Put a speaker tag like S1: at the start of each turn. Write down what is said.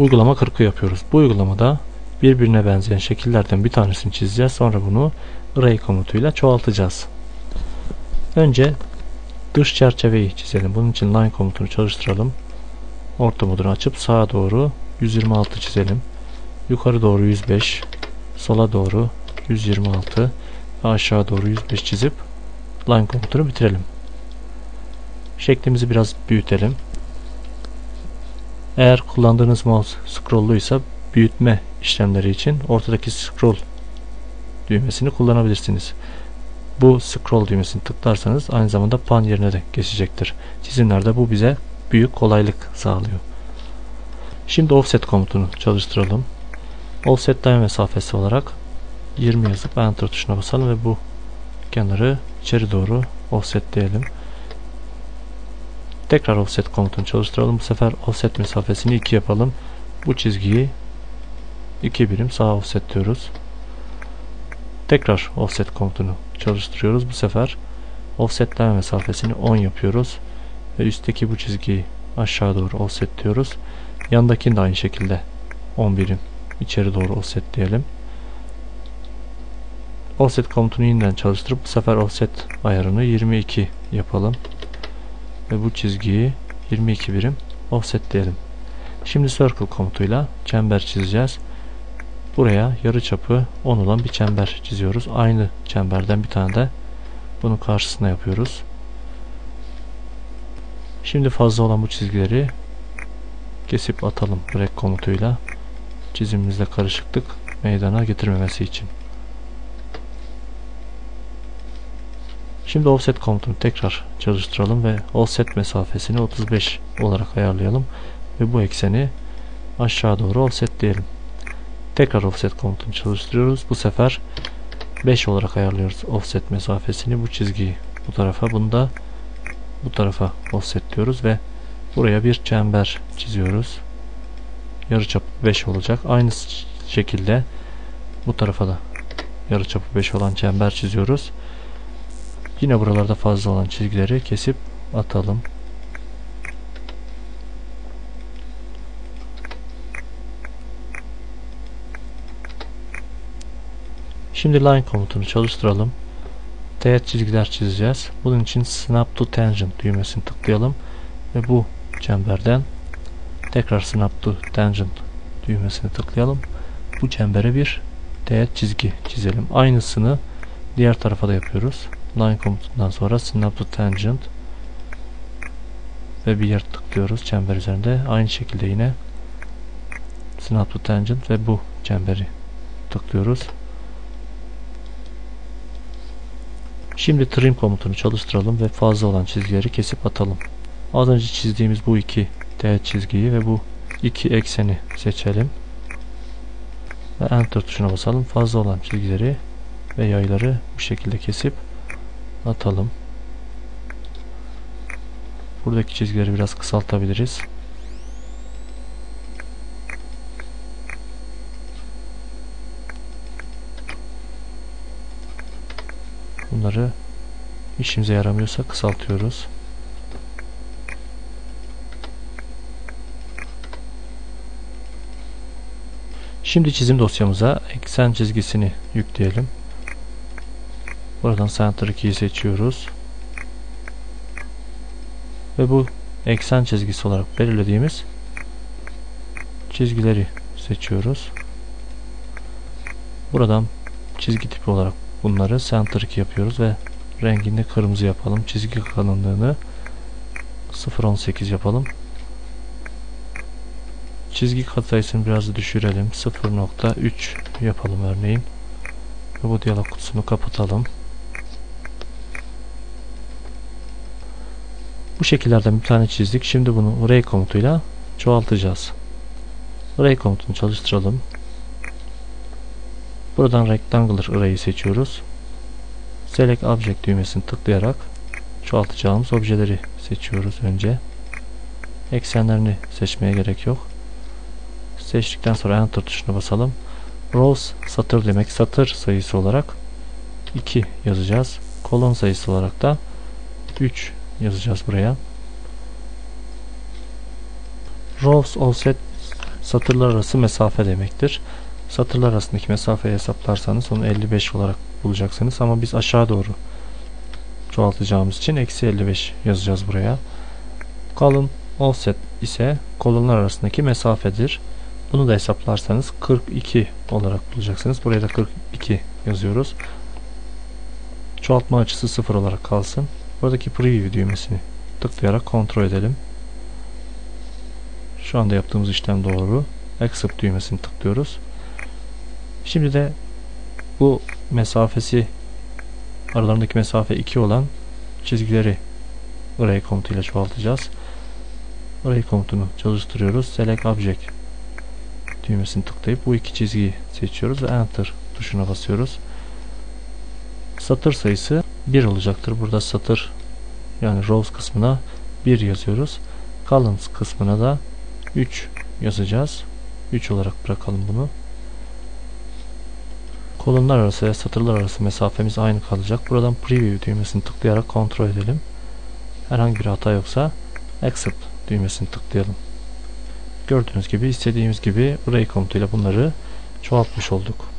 S1: uygulama 40'ı yapıyoruz. Bu uygulamada birbirine benzeyen şekillerden bir tanesini çizeceğiz. Sonra bunu array komutuyla çoğaltacağız. Önce dış çerçeveyi çizelim. Bunun için line komutunu çalıştıralım. Orta modunu açıp sağa doğru 126 çizelim. Yukarı doğru 105, sola doğru 126 ve aşağı doğru 105 çizip line komutunu bitirelim. Şeklimizi biraz büyütelim. Eğer kullandığınız mouse scroll'luysa büyütme işlemleri için ortadaki scroll düğmesini kullanabilirsiniz. Bu scroll düğmesini tıklarsanız aynı zamanda pan yerine de geçecektir. Çizimlerde bu bize büyük kolaylık sağlıyor. Şimdi offset komutunu çalıştıralım. Offset dayama mesafesi olarak 20 yazıp enter tuşuna basalım ve bu kenarı içeri doğru offset diyelim. Tekrar offset komutunu çalıştıralım. Bu sefer offset mesafesini 2 yapalım. Bu çizgiyi 2 birim sağa offset diyoruz. Tekrar offset komutunu çalıştırıyoruz. Bu sefer offsetleme mesafesini 10 yapıyoruz. Ve üstteki bu çizgiyi aşağı doğru offset diyoruz. Yandakini de aynı şekilde 10 birim içeri doğru offset diyelim. Offset komutunu yeniden çalıştırıp bu sefer offset ayarını 22 yapalım. Ve bu çizgiyi 22 birim offset diyelim. Şimdi circle komutuyla çember çizeceğiz. Buraya yarı çapı 10 olan bir çember çiziyoruz. Aynı çemberden bir tane de bunun karşısına yapıyoruz. Şimdi fazla olan bu çizgileri kesip atalım break komutuyla çizimimizde karışıklık meydana getirmemesi için. Şimdi offset komutunu tekrar çalıştıralım ve offset mesafesini 35 olarak ayarlayalım ve bu ekseni aşağı doğru offset diyelim. Tekrar offset komutunu çalıştırıyoruz. Bu sefer 5 olarak ayarlıyoruz offset mesafesini bu çizgiyi bu tarafa bunu da bu tarafa offset diyoruz ve buraya bir çember çiziyoruz. Yarıçapı 5 olacak. Aynı şekilde bu tarafa da yarıçapı 5 olan çember çiziyoruz. Yine buralarda fazla olan çizgileri kesip atalım. Şimdi line komutunu çalıştıralım. Teğet çizgiler çizeceğiz. Bunun için snap to tangent düğmesini tıklayalım ve bu çemberden tekrar snap to tangent düğmesini tıklayalım. Bu çembere bir teğet çizgi çizelim. Aynısını diğer tarafa da yapıyoruz. Line komutundan sonra snap to tangent ve bir yer tıklıyoruz çember üzerinde. Aynı şekilde yine snap to tangent ve bu çemberi tıklıyoruz. Şimdi trim komutunu çalıştıralım ve fazla olan çizgileri kesip atalım. Az önce çizdiğimiz bu iki teğet çizgiyi ve bu iki ekseni seçelim. Ve enter tuşuna basalım. Fazla olan çizgileri ve yayları bu şekilde kesip atalım. Buradaki çizgileri biraz kısaltabiliriz. Bunları işimize yaramıyorsa kısaltıyoruz. Şimdi çizim dosyamıza eksen çizgisini yükleyelim. Buradan Center 2'yi seçiyoruz. Ve bu eksen çizgisi olarak belirlediğimiz çizgileri seçiyoruz. Buradan çizgi tipi olarak bunları Center 2 yapıyoruz ve rengini kırmızı yapalım. Çizgi kalınlığını 0.18 yapalım. Çizgi katsayısını biraz düşürelim. 0.3 yapalım örneğin. Ve bu diyalog kutusunu kapatalım. Bu şekillerden bir tane çizdik. Şimdi bunu array komutuyla çoğaltacağız. Array komutunu çalıştıralım. Buradan rectangular array'i seçiyoruz. Select Object düğmesini tıklayarak çoğaltacağımız objeleri seçiyoruz önce. Eksenlerini seçmeye gerek yok. Seçtikten sonra Enter tuşuna basalım. Rows satır demek satır sayısı olarak 2 yazacağız. Kolon sayısı olarak da 3 yazacağız buraya. Rows offset satırlar arası mesafe demektir. Satırlar arasındaki mesafeyi hesaplarsanız onu 55 olarak bulacaksınız ama biz aşağı doğru çoğaltacağımız için eksi 55 yazacağız buraya. Kalın offset ise kolonlar arasındaki mesafedir. Bunu da hesaplarsanız 42 olarak bulacaksınız. Buraya da 42 yazıyoruz. Çoğaltma açısı 0 olarak kalsın. Buradaki preview düğmesini tıklayarak kontrol edelim. Şu anda yaptığımız işlem doğru. Accept düğmesini tıklıyoruz. Şimdi de bu mesafesi aralarındaki mesafe 2 olan çizgileri array komutuyla çoğaltacağız. Array komutunu çalıştırıyoruz. Select Object düğmesini tıklayıp bu iki çizgiyi seçiyoruz ve Enter tuşuna basıyoruz. Satır sayısı 1 olacaktır. Burada satır yani rows kısmına 1 yazıyoruz. Columns kısmına da 3 yazacağız. 3 olarak bırakalım bunu. Kolonlar arası ve satırlar arası mesafemiz aynı kalacak. Buradan preview düğmesini tıklayarak kontrol edelim. Herhangi bir hata yoksa accept düğmesini tıklayalım. Gördüğünüz gibi istediğimiz gibi array komutuyla bunları çoğaltmış olduk.